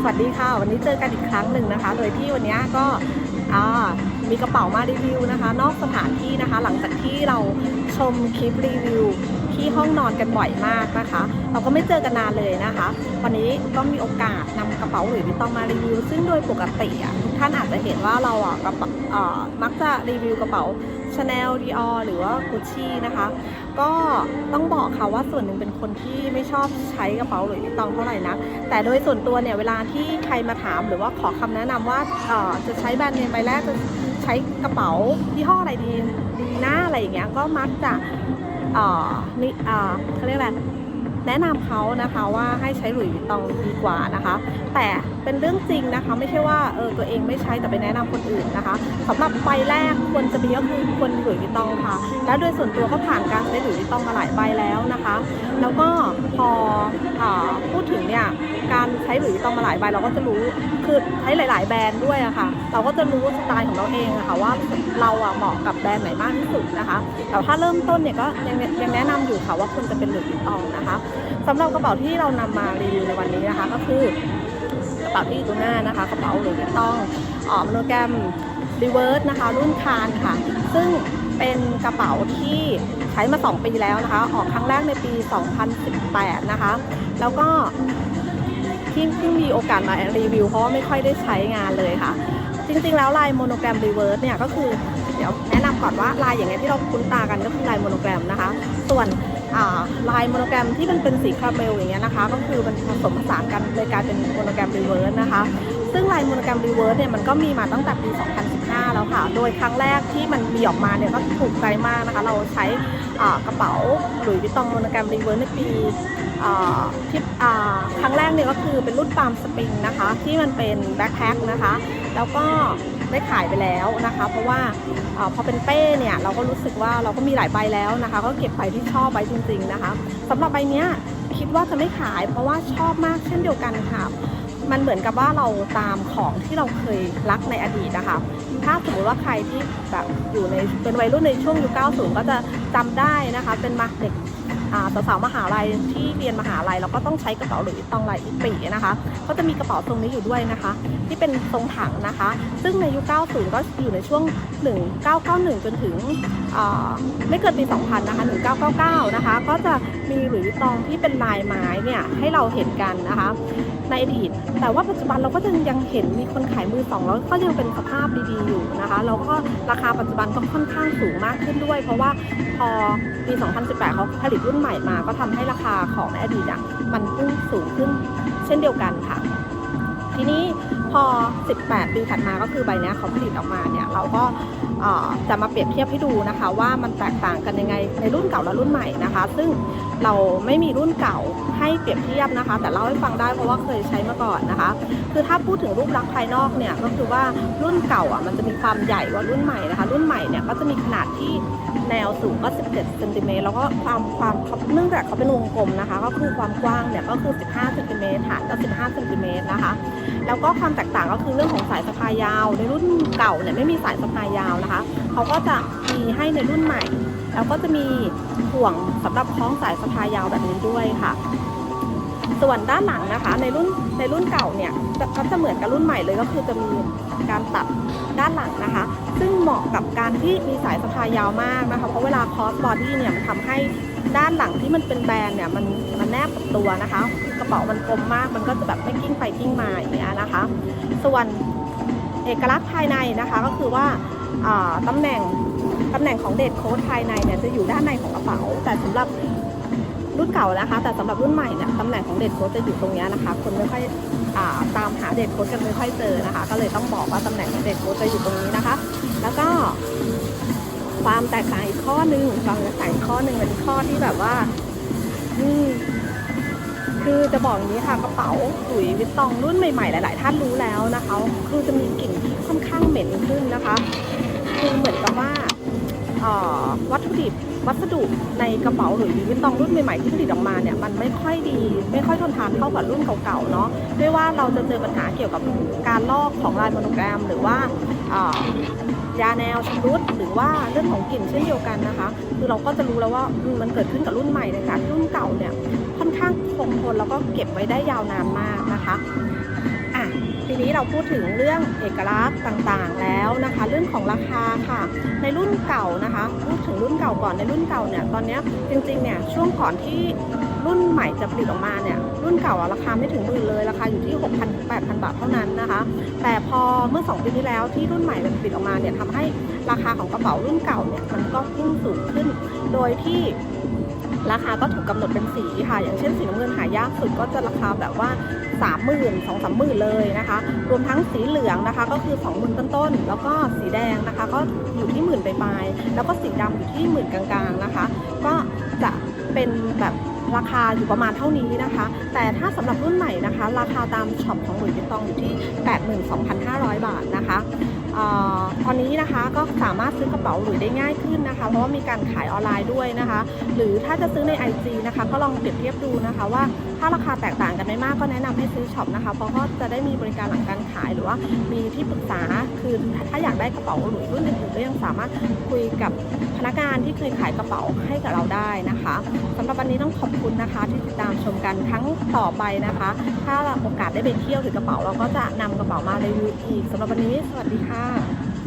สวัสดีค่ะ วันนี้เจอกันอีกครั้งหนึ่งนะคะ โดยที่วันนี้ก็มีกระเป๋ามารีวิวนะคะ นอกสถานที่นะคะ หลังจากที่เราชมคลิปรีวิวที่ห้องนอนกันบ่อยมากนะคะ เราก็ไม่เจอกันนานเลยนะคะ วันนี้ก็มีโอกาสนำกระเป๋าหลุยส์วิตองมารีวิว ซึ่งโดยปกติอะทุกท่านอาจจะเห็นว่าเราอะกระเป๋าอ่ามักจะรีวิวกระเป๋า ชาแนลดีออหรือว่าคุชชี่นะคะ ก็ต้องบอกค่ะว่าส่วนหนึ่งเป็นคนที่ไม่ชอบใช้กระเป๋าหลุยส์วิตองเท่าไหร่นะ แต่โดยส่วนตัวเนี่ยเวลาที่ใครมาถามหรือว่าขอคำแนะนำว่าเอ่อจะใช้แบรนด์เนมใบแรกจะใช้กระเป๋ายี่ห้ออะไรดีดีหน้าอะไรอย่างเงี้ยก็มักจะเอ่อนี่เอ่อเขาเรียกอะไร แนะนำเขานะคะว่าให้ใช้หลุยส์วิตตองดีกว่านะคะ แต่เป็นเรื่องจริงนะคะ ไม่ใช่ว่าเออตัวเองไม่ใช้แต่ไปแนะนำคนอื่นนะคะสำหรับใบแรกควรจะมีก็คือควรหลุยส์วิตตองค่ะ และโดยส่วนตัวก็ผ่านการใช้หลุยส์วิตตองมาหลายใบแล้วนะคะ แล้วก็พออพูด เนี่ยการใช้หลุยส์ตองมาหลายใบเราก็จะรู้คือใช้หลาย ๆ แบรนด์ด้วยอะค่ะ เราก็จะรู้สไตล์ของเราเองอะค่ะว่าเราอะเหมาะกับแบรนด์ไหนมากที่สุดนะคะแต่ถ้าเริ่มต้นเนี่ยก็ยังยังแนะนำอยู่ค่ะว่าควรจะเป็นหลุยส์ตองนะคะสำหรับกระเป๋าที่เรานำมารีวิวในวันนี้นะคะ ก็คือกระเป๋าที่อยู่ตรงหน้านะคะกระเป๋าหลุยส์วิตตองออมโนแกรมรีเวิร์สนะคะ รุ่นคานค่ะ ซึ่งเป็นกระเป๋าที่ใช้มา 2 ปีแล้วนะคะ ออกครั้งแรกในปี 2018 นะคะ แล้วก็ ที่ที่มีโอกาสมารีวิว เพราะว่าไม่ค่อยได้ใช้งานเลยค่ะ จริง ๆ แล้วลายโมโนแกรมรีเวิร์สเนี่ยก็คือเดี๋ยวแนะนำก่อนว่าลายอย่างเงี้ยที่เราคุ้นตากันก็คือลายโมโนแกรมนะคะ ส่วนลายโมโนแกรมที่มันเป็นสีคาราเมลอย่างเงี้ยนะคะ ก็คือมันผสมผสานกันเลยกลายเป็นโมโนแกรมรีเวิร์สนะคะ ซึ่งลายโมโนแกรมรีเวิร์สเนี่ยมันก็มีมาตั้งแต่ปี 2015 แล้วค่ะ โดยครั้งแรกที่มันมีออกมาเนี่ยก็ถูกใจมากนะคะ เราใช้กระเป๋าหลุยส์วิตตองโมโนแกรมรีเวิร์สในปีที่ กเนี่ยก็คือเป็นรุ่นปาล์มสปริงนะคะ ที่มันเป็นแบ็คแพ็คนะคะ แล้วก็ได้ขายไปแล้วนะคะ เพราะว่าอพอเป็นเป้เนี่ยเราก็รู้สึกว่าเราก็มีหลายใบแล้วนะคะ ก็เก็บใบที่ชอบไว้จริง ๆนะคะสำหรับใบเนี้ยคิดว่าจะไม่ขาย เพราะว่าชอบมากเช่นเดียวกันค่ะมันเหมือนกับว่าเราตามของที่เราเคยรักในอดีตนะคะ ถ้าสมมติว่าใครที่แบบอยู่ในเป็นวัยรุ่นในช่วงยุค90 ก็จะจำได้นะคะ เป็นมาเด็ก สาวๆมหาลัยที่เรียนมหาลัยเราก็ต้องใช้กระเป๋าหลุยส์ตองลายอีปีนะคะ ก็จะมีกระเป๋าทรงนี้อยู่ด้วยนะคะ ที่เป็นทรงถังนะคะ ซึ่งในยุค 90 ก็อยู่ในช่วง 1991 จนถึงไม่เกินปี 2000 นะคะ 1999 นะคะ ก็จะมีหลุยส์วิตตองที่เป็นลายไม้เนี่ยให้เราเห็นกันนะคะในอดีต แต่ว่าปัจจุบันเราก็ยังยังเห็นมีคนขายมือสองแล้วก็ยังเป็นสภาพดีๆอยู่นะคะแล้วก็ราคาปัจจุบันก็ค่อนข้างสูงมากขึ้นด้วย เพราะว่าพอปี 2018 เขาผลิตรุ่นใหม่มา ก็ทำให้ราคาของในอดีตอะมันพุ่งสูงขึ้นเช่นเดียวกันค่ะ ทีนี้พอ 18 ปีถัดมาก็คือใบนี้เขาผลิตออกมาเนี่ยเราก็จะมาเปรียบเทียบให้ดูนะคะ ว่ามันแตกต่างกันยังไงในรุ่นเก่าและรุ่นใหม่นะคะ ซึ่ง เราไม่มีรุ่นเก่าให้เปรียบเทียบนะคะ แต่เล่าให้ฟังได้เพราะว่าเคยใช้มาก่อนนะคะ คือถ้าพูดถึงรูปลักษณ์ภายนอกเนี่ยก็คือว่ารุ่นเก่าอะมันจะมีความใหญ่กว่ารุ่นใหม่นะคะ รุ่นใหม่เนี่ยก็จะมีขนาดที่แนวสูงก็ 17 เซนติเมตร แล้วก็ความความเนื่องจากเขาเป็นวงกลมนะคะ ก็คือความกว้างเนี่ยก็คือ 15 เซนติเมตรฐานก็ 15 เซนติเมตรนะคะ แล้วก็ความแตกต่างก็คือเรื่องของสายสะพายยาว ในรุ่นเก่าเนี่ยไม่มีสายสะพายยาวนะคะ เขาก็จะมีให้ในรุ่นใหม่ แล้วก็จะมีห่วงสำหรับคล้องสายสะพายยาวแบบนี้ด้วยค่ะ ส่วนด้านหลังนะคะ ในรุ่นในรุ่นเก่าเนี่ยก็จะเหมือนกับรุ่นใหม่เลยก็คือจะมีการตัดด้านหลังนะคะ ซึ่งเหมาะกับการที่มีสายสะพายยาวมากนะคะ เพราะเวลาคอสบอดี้เนี่ยมันทำให้ด้านหลังที่มันเป็นแบรนเนี่ยมันมันแนบกับตัวนะคะ กระเป๋ามันกลมมากมันก็จะแบบไม่กิ้งไปกิ้งมาอย่างเงี้ยนะคะ ส่วนเอกลักษณ์ภายในนะคะก็คือว่าตำแหน่ง ตำแหน่งของเดทโค้ดภายในเนี่ยจะอยู่ด้านในของกระเป๋า แต่สำหรับรุ่นเก่านะคะ แต่สำหรับรุ่นใหม่เนี่ยตำแหน่งของเดทโค้ดจะอยู่ตรงนี้นะคะ คนไม่ค่อยอตามหาเดทโค้ดกันไม่ค่อยเจอนะคะ ก็เลยต้องบอกว่าตำแหน่งของเดทโค้ดจะอยู่ตรงนี้นะคะ แล้วก็ความแตกต่างอีกข้อหนึ่งความแตกต่างอีกข้อหนึ่งเป็นข้อที่แบบว่าอืมคือจะบอกอย่างนี้ค่ะกระเป๋าหลุยวิตตองรุ่นใหม่ๆหลาย ๆ ท่านรู้แล้วนะคะ คือจะมีกลิ่นที่ วัตถุดิบวัสดุในกระเป๋าหลุยส์วิตตองรุ่นใหม่ๆที่ผลิตออกมาเนี่ยมันไม่ค่อยดี ไม่ค่อยทนทานเท่ากับรุ่นเก่าๆเนาะด้วยว่าเราจะเจอปัญหาเกี่ยวกับการลอกของลายโมโนแกรม หรือว่ายาแนวชำรุดหรือว่าเรื่องของกลิ่นเช่นเดียวกันนะคะ คือเราก็จะรู้แล้วว่ามันเกิดขึ้นกับรุ่นใหม่นการที่รุ่นเก่าเนี่ยค่อนข้างคงทนแล้วก็เก็บไว้ได้ยาวนานมากนะคะ ทีนี้เราพูดถึงเรื่องเอกลักษณ์ต่างๆ แล้วนะคะ เรื่องของราคาค่ะ ในรุ่นเก่านะคะ พูดถึงรุ่นเก่าก่อนในรุ่นเก่าเนี่ยตอนนี้จริงๆเนี่ยช่วงก่อนที่ รุ่นใหม่จะผลิตออกมาเนี่ยรุ่นเก่าอะราคาไม่ถึงหมื่นเลยราคาอยู่ที่ 6,000ถึง8,000 บาทเท่านั้นนะคะ แต่พอเมื่อ 2 ปีที่แล้วที่รุ่นใหม่ผลิตออกมาเนี่ยทำให้ราคาของกระเป๋ารุ่นเก่าเนี่ยมันก็พุ่งสูงขึ้น โดยที่ราคาก็ถูกกำหนดเป็นสีค่ะ อย่างเช่นสีน้ำเงินหายากสุดก็จะราคาแบบว่า 3 0 0 0 0 2 3 0 0 0 0เลยนะคะ รวมทั้งสีเหลืองนะคะก็คือ 20,000 ต้นๆ แล้วก็สีแดงนะคะก็อยู่ที่หมื่นปลายๆแล้วก็สีดำอยู่ที่หมื่นกลางๆนะคะ ก็จะเป็นแบบ ราคาอยู่ประมาณเท่านี้นะคะ แต่ถ้าสำหรับรุ่นใหม่นะคะ ราคาตามช็อปของหลุยส์วิตตองอยู่ที่ 82,500 บาทนะคะ ตอนนี้นะคะก็สามารถซื้อกระเป๋าหลุยได้ง่ายขึ้นนะคะ เพราะว่ามีการขายออนไลน์ด้วยนะคะ หรือถ้าจะซื้อใน IG นะคะ ก็ลองเปรียบเทียบดูนะคะ ว่าถ้าราคาแตกต่างกันไม่มากก็แนะนำให้ซื้อช็อปนะคะ เพราะก็จะได้มีบริการหลังการขายหรือว่ามีที่ปรึกษาคือถ้าอยากได้กระเป๋าหลุยรุ่นอื่นๆก็ยังสามารถคุยกับพนักงานที่เคยขายกระเป๋าให้กับเราได้นะคะสำหรับวันนี้ต้องขอบคุณนะคะ ที่ติดตามชมกันครั้งต่อไปนะคะ ถ้าเราโอกาสได้ไปเที่ยวถือกระเป๋าเราก็จะนำกระเป๋ามารีวิวอีกสำหรับวันนี้สวัสดีค่ะ嗯